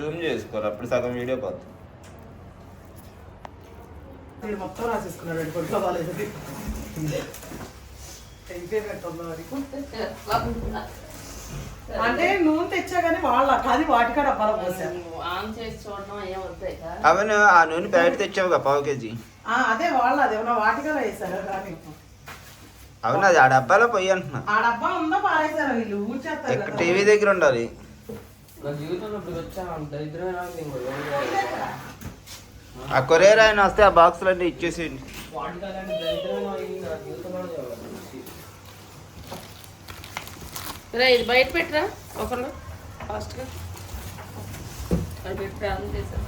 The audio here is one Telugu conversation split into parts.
జూమ్ చేసుకోరు అప్పుడు సగం వీడియో పోతుంది మొత్తం రాసేసుకున్నాడు కొట్లో బాగాలేదు. అంటే నూనె తెచ్చా కానీ వాళ్ళ కానీ వాటికాడ అబ్బాల పోసారు ఆన్ చేసి చూడడం ఏం వద్దాయి అవన్నీ ఆ నూనె ప్యాకెట్ తెచ్చావుగా పావు కేజీ. ఆ, అదే వాళ్ళ అది ఏమన్నా వాటికాడ వేసారు కానీ అవును అది ఆ డబ్బాలో పొయ్యి అంటున్నా. ఆ డబ్బా ఉందో పారేసారు వీళ్ళు? కదా. టీవీ దగ్గర ఉండాలి. నా జీవితంలో ఇప్పుడు వచ్చా? ఆ కొరియర్ ఆయన వస్తే ఆ బాక్స్ అన్ని ఇచ్చేసేయండి. రా ఇది బయట పెట్టరా? ఒకళ్ళు ఫాస్ట్గా అది పెట్టి ఆన్ చేశారు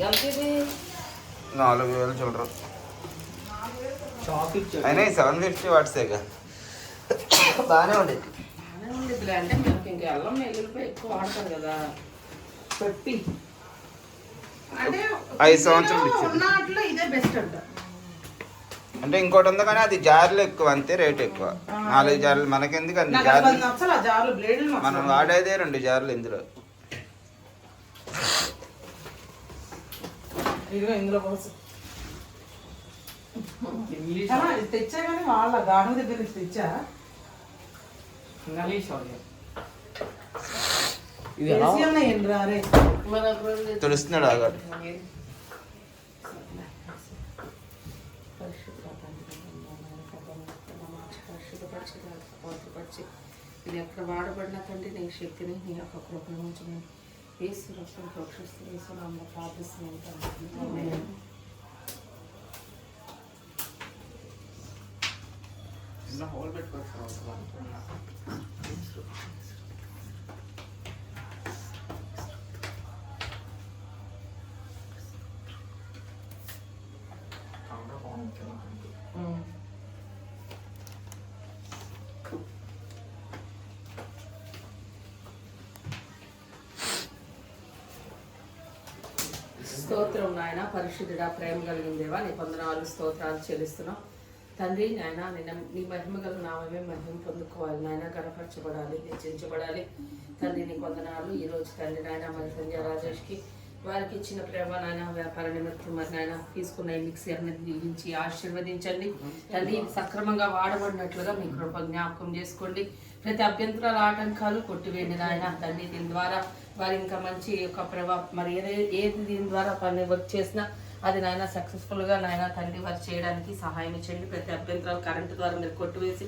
ఎంత ఇది నాలుగు వేలు చూడరు అయినా సెవెన్ ఫిఫ్టీ వాట్సేగా బాగానే ఉండేది బాగానే అంటే మనకి ఇంకా అల్లం వెల్లుల్లిపాయ ఎక్కువ వాడతాం కదా. పెట్టి. అంటే ఐదు సంవత్సరాలు ఇందులో ఇచ్చింది. ఉన్న వాటిలో ఇదే బెస్ట్ అంట. అంటే ఇంకోటి ఉంది కానీ అది జార్లు ఎక్కువ అంతే రేట్ ఎక్కువ. నాలుగు జార్లు మనకెందుకు అన్ని జార్లు? నచ్చల జార్లు బ్లేడ్లు మనం వాడేదే రెండు జార్లు ఇందులో. ఇందులో పోసు. ఇంగ్లీష్ తెచ్చా కానీ వాళ్ళ గాను దగ్గర నుంచి తెచ్చా ఇంగ్లీష్ ఇది తెలుస్తున్నాడు ఆగాడు ఇది ఎక్కడ వాడబడిన తండ్రి నీ శక్తిని నీ యొక్క కృపను నుంచి నేను ఏసు రక్షణ ప్రోక్షిస్తూ ఏసు నామములో ప్రార్థిస్తున్నాను హోల్ స్తోత్రం నాయన పరిశుద్ధుడా ప్రేమ కలిగిందేవా నీ వందనాలు స్తోత్రాలు చెల్లిస్తున్నాం. తండ్రి నాయన నిన్న నీ మహిమ గల నామే మహిమ పొందుకోవాలి. నాయన గణపరచబడాలి హెచ్చించబడాలి తండ్రి నీ కొందనాలు ఈ రోజు తండ్రి నాయన మరి సంజయ్ రాజేష్కి వారికి ఇచ్చిన ప్రేమ నాయన వ్యాపార నిమిత్తం మరి నాయన తీసుకున్న ఈ మిక్సీ అనేది దీవించి ఆశీర్వదించండి. తండ్రి సక్రమంగా వాడబడినట్లుగా మీ కృప జ్ఞాపకం చేసుకోండి. ప్రతి అభ్యంతరాల ఆటంకాలు కొట్టివేయండి నాయన. తండ్రి దీని ద్వారా వారు ఇంకా మంచి యొక్క ప్రభావ మరి ఏదైతే ఏది దీని ద్వారా పని వర్క్ చేసినా అది నాయన సక్సెస్ఫుల్గా నాయన తండ్రి వారు చేయడానికి సహాయం చేయండి. ప్రతి అభ్యంతరాలు కరెంటు ద్వారా మీరు కొట్టివేసి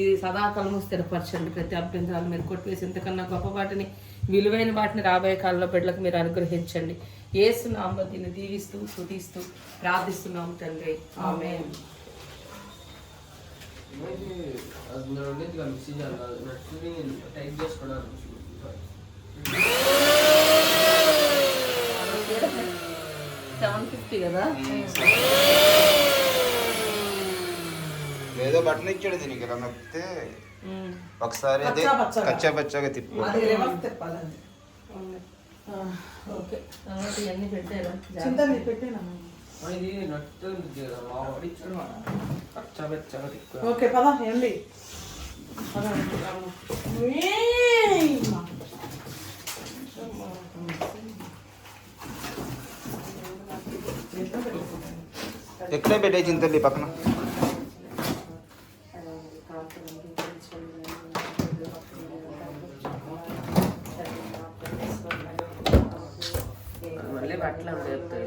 ఇది సదాకాలము స్థిరపరచండి. ప్రతి అభ్యంతరాలు మీరు కొట్టివేసి ఇంతకన్నా గొప్ప వాటిని విలువైన వాటిని రాబోయే కాలంలో బిడ్డలకు మీరు అనుగ్రహించండి. ఏసునామ దీన్ని దీవిస్తూ స్తుతిస్తూ ప్రార్థిస్తున్నాము తండ్రి. ఆమె అది ఉండేది మిక్సీ టైప్ చేసుకోవడానికి సెవెన్ ఫిఫ్టీ కదా? ఏదో బటన్ ఇచ్చాడు దీనికి ఇలా నొక్కితే. ఒకసారి అదే కచ్చా పచ్చగా. తిప్పు ఓకే చింత మీరు పెట్టేనా ఇది నట్టు ఉంటుంది కదా మా వాడు ఇచ్చాడు పచ్చా పెచ్చగా తిక్కువ ఓకే పదా ఏండి పద. ఏయ్! ఎక్కడే పెట్టే చింతల్లి పక్కన మళ్ళీ బట్టలు ఉంటాయి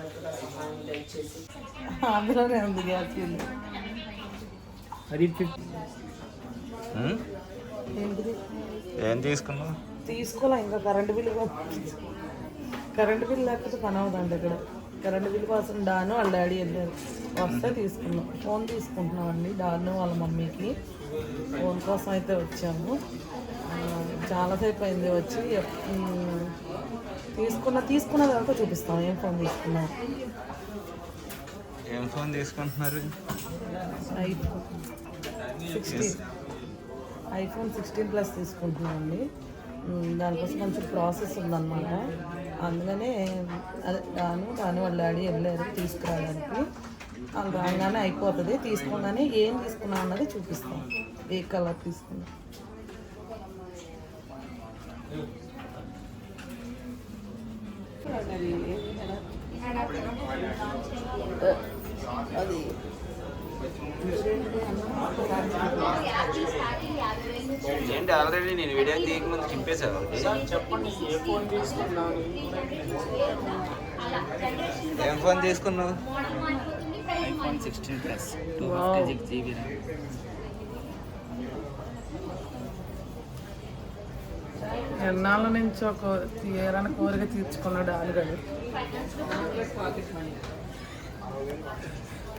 అలా పెట్టు దయచేసి. అందులోనే ఉంది గ్యాస్ అది ఏం తీసుకున్నావు? తీసుకోలే ఇంకా కరెంటు బిల్లు కూడా- కరెంటు బిల్లు లేకపోతే పని అవుతుంది ఇక్కడ. కరెంటు బిల్లు కోసం డాను వాళ్ళ డాడీ వెళ్ళారు వస్తే తీసుకున్నాం. ఫోన్ తీసుకుంటున్నాం అండి. డాను వాళ్ళ మమ్మీకి. ఫోన్ కోసం అయితే వచ్చాము. చాలాసేపు అయింది వచ్చి తీసుకున్న తీసుకున్న తర్వాత చూపిస్తాం ఏం ఫోన్ తీసుకున్నాం ఏం ఫోన్ తీసుకుంటున్నారు? IPhone sixteen. IPhone sixteen plus తీసుకుంటున్నామండి దానికోసం కొంచెం ప్రాసెస్ ఉందన్నమాట. అందుకనే అదే రాను రాను వాళ్ళ డాడీ వెళ్ళారు తీసుకురావడానికి. వాళ్ళు రాగానే అయిపోతుంది తీసుకోగానే ఏం తీసుకున్నాం అన్నది చూపిస్తాం. ఏ కలర్ తీసుకున్నాం అది ఏంటి ఆల్రెడీ నేను వీడియో తీయక ముందు చింపేశాను ఏ ఫోన్ తీసుకున్నాను ఏం ఫోన్ తీసుకున్నావు? IPhone sixteen plus two. Fifty six GB ఎన్నాళ్ళ నుంచి ఒక తీయరాని కోరిక తీర్చుకున్నాడు ఆలుగడు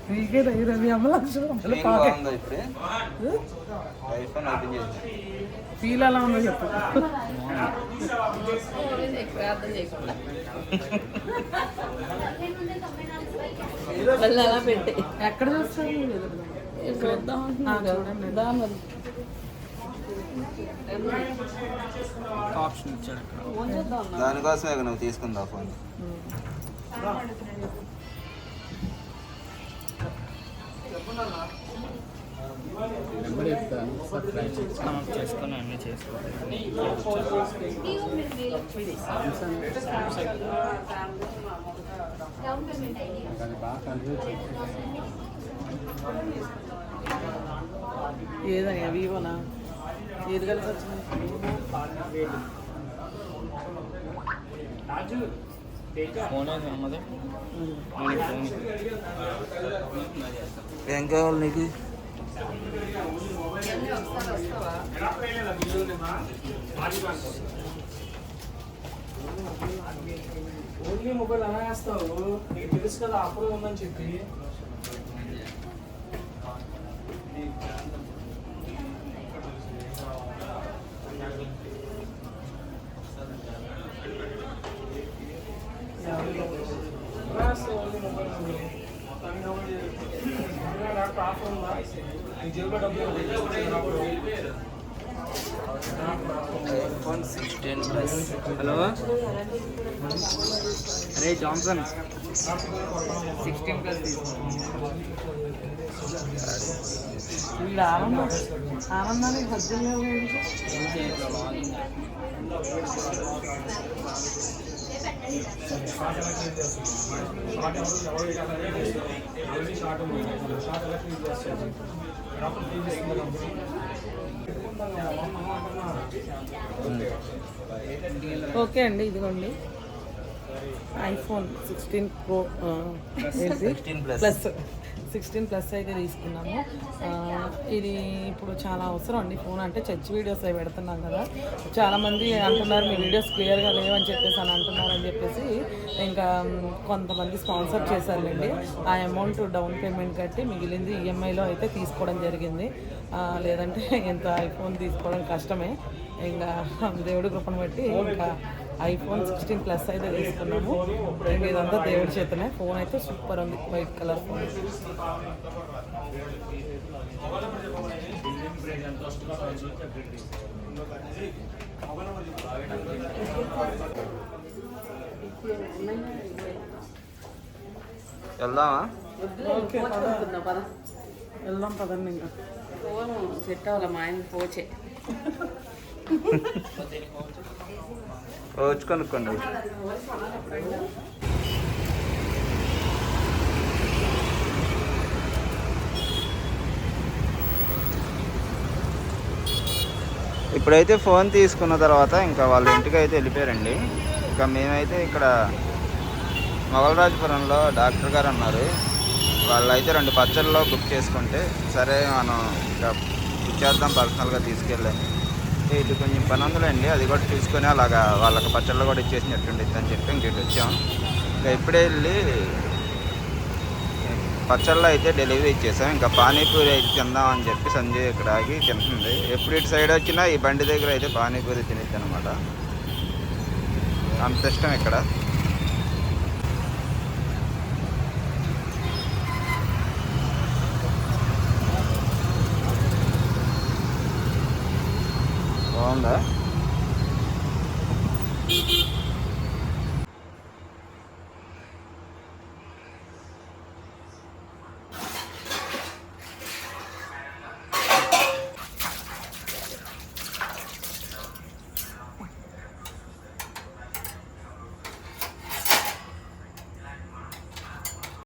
నీకే దగ్గర ఫీల్ ఎలా ఉందో చెప్పు. అలా ఎక్కడ చూస్తాను చూద్దాం? చూడండి. ఆప్షన్ ఇచ్చాడు అక్కడ. దానికోసమే నువ్వు తీసుకుందా ఫోన్? నెంబర్ చెప్తాను చేసుకుని అన్నీ చేసుకోవాలి. ఏదయ్యా వివోనా ఏది కలిసి వచ్చింది ఫోన్ అయితే అమ్మదే నేను ఫోన్ ఏం కావాలి నీకు ఓన్లీ మొబైల్ ఎలా వేస్తావు నీకు తెలుసు కదా అప్పుడు ఉందని చెప్పి ల్యాప్టాప్ ఆఫ్ ఉందా నీ జేబులో డబ్బులు ఉన్నప్పుడు ఐఫోన్ ప్లస్ హలో అరే జాన్సన్ సిక్స్టీన్ ప్లస్ తీసుకోండి ఆనందం ఆనందానికి సజ్జంగా ఓకే అండి ఇదిగోండి. IPhone sixteen pro plus sixteen plus అయితే తీసుకున్నాము. ఇది ఇప్పుడు చాలా అవసరం అండి. ఫోన్ అంటే చర్చ్ వీడియోస్ అవి పెడుతున్నాం కదా. చాలామంది అంటున్నారు మీ వీడియోస్ క్లియర్గా లేవని చెప్పేసి అని అంటున్నారు అని చెప్పేసి ఇంకా కొంతమంది స్పాన్సర్ చేశారులేండి. ఆ అమౌంట్ డౌన్ పేమెంట్ కట్టి మిగిలింది ఈఎంఐలో అయితే తీసుకోవడం జరిగింది. లేదంటే ఇంత ఐఫోన్ తీసుకోవడం కష్టమే. ఇంకా దేవుడి కృపను బట్టి ఇంకా ఐఫోన్ సిక్స్టీన్ ప్లస్ అయితే తీసుకున్నాము. ఇంకా ఇదంతా దేవుడి చేతనే ఫోన్ అయితే సూపర్ ఉంది. వైట్ కలర్ ఫోన్ వెళ్దామా? వెళ్దాం పదండి ఇంకా. ఫోన్ సెట్ అవ్వాలి? మా ఆయన పోచే వచ్చి కొనుక్కోండి. ఇప్పుడైతే ఫోన్ తీసుకున్న తర్వాత ఇంకా వాళ్ళ ఇంటికి అయితే వెళ్ళిపోయారండి. ఇంకా మేమైతే ఇక్కడ మొగలరాజపురంలో డాక్టర్ గారు అన్నారు. వాళ్ళైతే రెండు పచ్చళ్ళలో బుక్ చేసుకుంటే సరే మనం ఇంకా ఇచ్చేద్దాం పర్సనల్గా తీసుకెళ్ళని ఇది కొంచెం పని అండి అది కూడా తీసుకొని అలాగా వాళ్ళకి పచ్చళ్ళు కూడా ఇచ్చేసినట్టుండి అని చెప్పి ఇంకటి వచ్చాం. ఇంకా ఇప్పుడే వెళ్ళి పచ్చళ్ళు అయితే డెలివరీ ఇచ్చేసాం. ఇంకా పానీపూరి అయితే తిందాం అని చెప్పి సంజయ్ ఇక్కడ ఆగి తింటుంది. ఎప్పుడు ఇటు సైడ్ వచ్చినా ఈ బండి దగ్గర అయితే పానీపూరి తినేది అనమాట అంత ఇష్టం ఇక్కడ. బాగుందా?